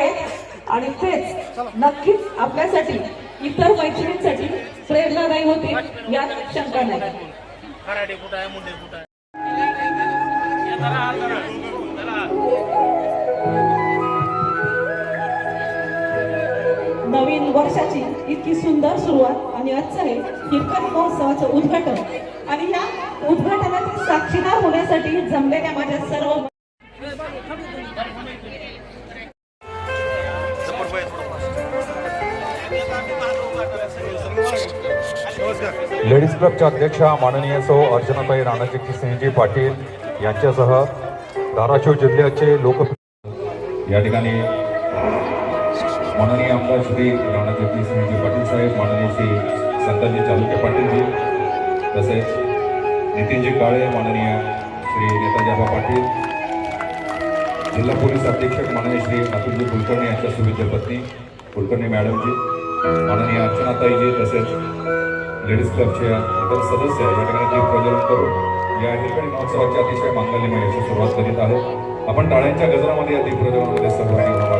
आहेत आणि तेच नक्कीच आपल्यासाठी इतर मैत्रिणींसाठी प्रेरणादायी होतील यात शंका नाही. नवीन वर्षाची इतकी सुंदर सुरुवात आणि आजचं आहे हिरकणी महोत्सवाचं उद्घाटन. आणि या उद्घाटनाचे साक्षीदार होण्यासाठी जमलेल्या माझ्या सर्व लेडीज क्लबच्या अध्यक्षा माननीय सौ अर्चनाताई राणाजी सिंहजी पाटील यांच्यासह धाराशिव जिल्ह्याचे लोक या ठिकाणी माननीय आमदार श्री राणाजी सिंहजी पाटील साहेब माननीय श्री संताजी चालुक्य पाटीलजी तसेच नितीनजी काळे माननीय श्री नेताजाबा पाटील जिल्हा पोलीस अधीक्षक माननीय श्री अतुलजी कुलकर्णी यांच्या सुविद्य पत्नी कुलकर्णी मॅडमजी माननीय अर्चनाताईजी तसेच लेडीज क्लबचे इतर सदस्य या ठिकाणी दीप प्रज्वलन करून या ठिकाणी महोत्सवाच्या अतिशय मांगल्यमय याची सुरुवात करीत आहोत. आपण टाळ्यांच्या गजरामध्ये या दीप प्रज्वलनामध्ये सहभागी व्हावा